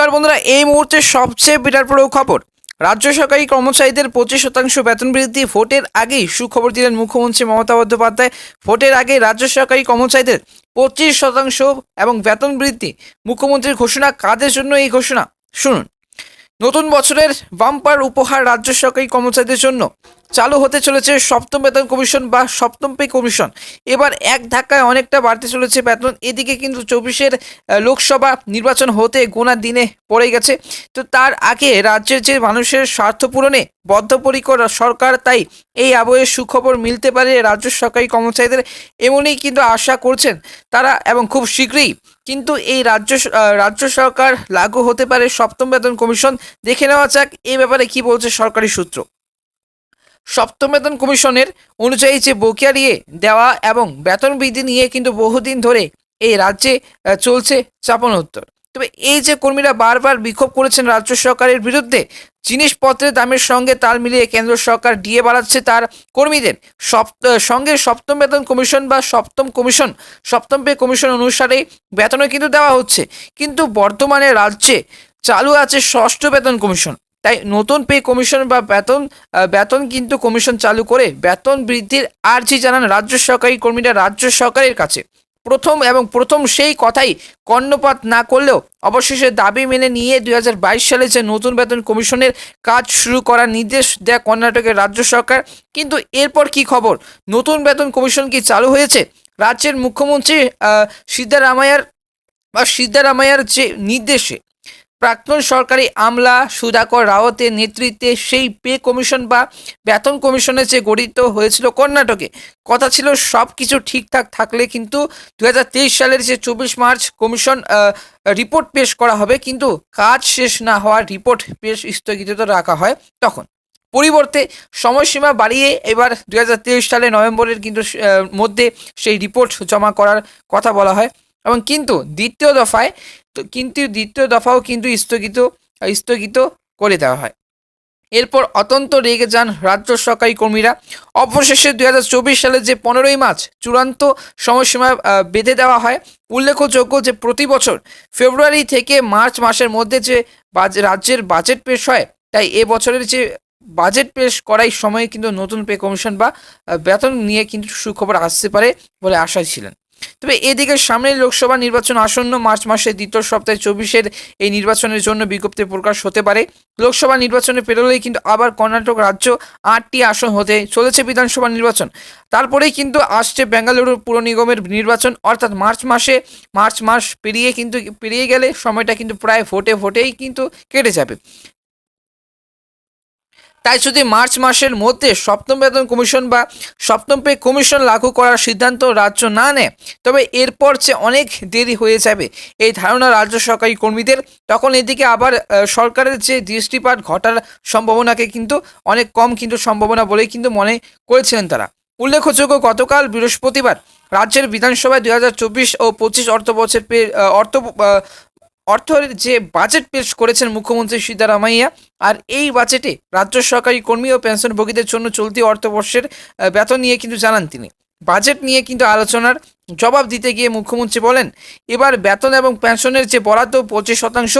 নমস্কার বন্ধুরা, এই মুহূর্তে সবচেয়ে বিরাট বড় খবর। রাজ্য সরকারি কর্মচারীদের পঁচিশ শতাংশ বেতন বৃদ্ধি, ভোটের আগেই সুখবর দিলেন মুখ্যমন্ত্রী মমতা বন্দ্যোপাধ্যায়। ভোটের আগে রাজ্য সরকারি কর্মচারীদের পঁচিশ শতাংশ এবং বেতন বৃদ্ধি, মুখ্যমন্ত্রীর ঘোষণা কাদের জন্য এই ঘোষণা? শুনুন। নতুন বছরের বাম্পার উপহার রাজ্য সরকারি কর্মচারীদের জন্য। চালু হতে চলেছে সপ্তম বেতন কমিশন বা সপ্তম পে কমিশন। এবার এক ধাক্কায় অনেকটা বাড়তে চলেছে বেতন। এদিকে কিন্তু চব্বিশের লোকসভা নির্বাচন হতে গোনা দিনে পড়ে গেছে। তো তার আগে রাজ্যের যে মানুষের স্বার্থ পূরণে বদ্ধপরিকর সরকার, তাই এই আবহে সুখবর মিলতে পারে রাজ্য সরকারি কর্মচারীদের এমনই কিন্তু আশা করছেন তারা এবং খুব শীঘ্রই কিন্তু এই রাজ্য রাজ্য সরকার লাগু হতে পারে সপ্তম বেতন কমিশন। দেখে নেওয়া যাক এই ব্যাপারে কি বলছে সরকারি সূত্র। সপ্তম বেতন কমিশনের অনুযায়ী যে বকেয়া দিয়ে দেওয়া এবং বেতন বৃদ্ধি নিয়ে কিন্তু বহুদিন ধরে এই রাজ্যে চলছে চাপানো উত্তর। তবে এই যে কর্মীরা বারবার বিক্ষোভ করেছেন রাজ্য সরকারের বিরুদ্ধে, জিনিসপত্রের দামের সঙ্গে তাল মিলিয়ে কেন্দ্র সরকার ডিএ বাড়াচ্ছে তার কর্মীদের। সপ্ত সঙ্গে সপ্তম বেতন কমিশন বা সপ্তম কমিশন, সপ্তম পে কমিশন অনুসারে বেতনও কিন্তু দেওয়া হচ্ছে। কিন্তু বর্তমানে রাজ্যে চালু আছে ষষ্ঠ বেতন কমিশন। তাই নতুন পে কমিশন বা বেতন বেতন কিন্তু কমিশন চালু করে বেতন বৃদ্ধির আর্জি জানান রাজ্য সরকারি কর্মীরা রাজ্য সরকারের কাছে। প্রথম এবং প্রথম সেই কথাই কর্ণপাত না করলেও অবশেষে দাবি মেনে নিয়ে দুই হাজার বাইশ সালে যে নতুন বেতন কমিশনের কাজ শুরু করার নির্দেশ দেয় কর্ণাটকের রাজ্য সরকার। কিন্তু এরপর কি খবর? নতুন বেতন কমিশন কি চালু হয়েছে? রাজ্যের মুখ্যমন্ত্রী আহ, সিদ্ধারামাইয়ার বা সিদ্ধারামাইয়ার যে নির্দেশে প্রাক্তন সরকারি আমলা সুধাকর রাওয়াতের নেতৃত্বে সেই পে কমিশন বা বেতন কমিশনের যে গঠিত হয়েছিল কর্ণাটকে। কথা ছিল সব কিছু ঠিকঠাক থাকলে কিন্তু দু হাজার তেইশ সালের যে চব্বিশ মার্চ কমিশন রিপোর্ট পেশ করা হবে কিন্তু কাজ শেষ না হওয়ার রিপোর্ট পেশ স্থগিত রাখা হয় তখন। পরিবর্তে সময়সীমা বাড়িয়ে এবার দু হাজার তেইশ সালে নভেম্বরের কিন্তু মধ্যে সেই রিপোর্ট জমা করার কথা বলা হয়। এবং কিন্তু দ্বিতীয় দফায় তো কিন্তু দ্বিতীয় দফাও কিন্তু স্থগিত স্থগিত করে দেওয়া হয়। এরপর অত্যন্ত রেগে যান রাজ্য সরকারি কর্মীরা। অবশেষে দুই হাজার চব্বিশ সালের যে পনেরোই মার্চ চূড়ান্ত সময়সীমা বেঁধে দেওয়া হয়, উল্লেখযোগ্য যে প্রতি বছর ফেব্রুয়ারি থেকে মার্চ মাসের মধ্যে যে রাজ্যের বাজেট পেশ হয়, তাই এ বছরের যে বাজেট পেশ করাই সময়ে কিন্তু নতুন পে কমিশন বা বেতন নিয়ে কিন্তু সুখবর আসতে পারে বলে আশায় ছিলেন। তবে এদিকে সামনের লোকসভা নির্বাচন আসন্ন মার্চ মাসের দ্বিতীয় সপ্তাহে চব্বিশের এই নির্বাচনের জন্য বিজ্ঞপ্তি প্রকাশ হতে পারে। লোকসভা নির্বাচনে পেরোলেই কিন্তু আবার কর্ণাটক রাজ্য আটটি আসন হতে চলেছে বিধানসভা নির্বাচন। তারপরেই কিন্তু আসছে বেঙ্গালুরু পুর নিগমের নির্বাচন, অর্থাৎ মার্চ মাসে, মার্চ মাস পেরিয়ে কিন্তু, পেরিয়ে গেলে সময়টা কিন্তু প্রায় ভোটে, ভোটেই কিন্তু কেটে যাবে। তাই যদি মার্চ মাসের মধ্যে সপ্তম বেতন কমিশন বা সপ্তম পে কমিশন লাগু করার সিদ্ধান্ত রাজ্য না নেয়, তবে এরপর যে অনেক দেরি হয়ে যাবে এই ধারণা রাজ্য সরকারি কর্মীদের, তখন এদিকে আবার সরকারের যে দৃষ্টিপাত ঘটার সম্ভাবনাকে কিন্তু অনেক কম কিন্তু সম্ভাবনা বলেই কিন্তু মনে করেছিলেন তারা। উল্লেখযোগ্য গতকাল বৃহস্পতিবার রাজ্যের বিধানসভায় দুই হাজার চব্বিশ ও পঁচিশ অর্থ বছর পে অর্থ অর্থের যে বাজেট পেশ করেছেন মুখ্যমন্ত্রী সিদ্ধারামাইয়া, আর এই বাজেটে রাজ্য সরকারি কর্মী ও পেনশনভোগীদের জন্য চলতি অর্থবর্ষের বেতন নিয়ে কিন্তু জানান তিনি। বাজেট নিয়ে কিন্তু আলোচনার জবাব দিতে গিয়ে মুখ্যমন্ত্রী বলেন, এবার বেতন এবং পেনশনের যে বরাদ্দ পঁচিশ শতাংশ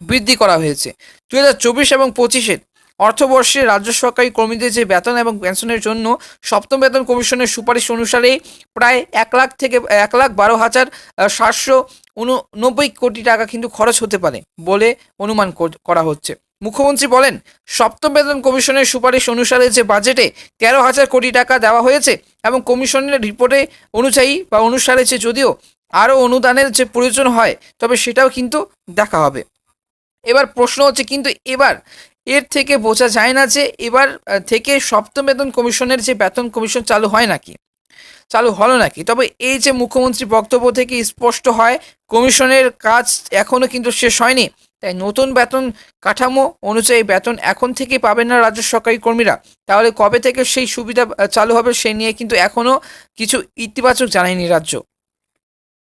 বৃদ্ধি করা হয়েছে। দু হাজার চব্বিশ এবং পঁচিশের অর্থবর্ষে রাজ্য সরকারি কর্মীদের যে বেতন এবং পেনশনের জন্য সপ্তম বেতন কমিশনের সুপারিশ অনুসারে প্রায় এক লাখ থেকে এক লাখ বারো হাজার সাতশো উননব্বই কোটি টাকা কিন্তু খরচ হতে পারে বলে অনুমান করা হচ্ছে। মুখ্যমন্ত্রী বলেন, সপ্তম বেতন কমিশনের সুপারিশ অনুসারে যে বাজেটে তেরো হাজার কোটি টাকা দেওয়া হয়েছে এবং কমিশনের রিপোর্টে অনুযায়ী বা অনুসারে যে যদিও আরও অনুদানের যে প্রয়োজন হয়, তবে সেটাও কিন্তু দেখা হবে। এবার প্রশ্ন হচ্ছে, কিন্তু এবার এর থেকে বোঝা যায় না যে এবার থেকে সপ্তম বেতন কমিশনের যে বেতন কমিশন চালু হয় নাকি। চালু হলো নাকি? তবে এই যে মুখ্যমন্ত্রী বক্তব্য থেকে স্পষ্ট হয়, কমিশনের কাজ এখনও কিন্তু শেষ হয়নি। তাই নতুন বেতন কাঠামো অনুযায়ী বেতন এখন থেকে পাবেন না রাজ্য সরকারি কর্মীরা। তাহলে কবে থেকে সেই সুবিধা চালু হবে সে নিয়ে কিন্তু এখনও কিছু ইতিবাচক জানায়নি রাজ্য।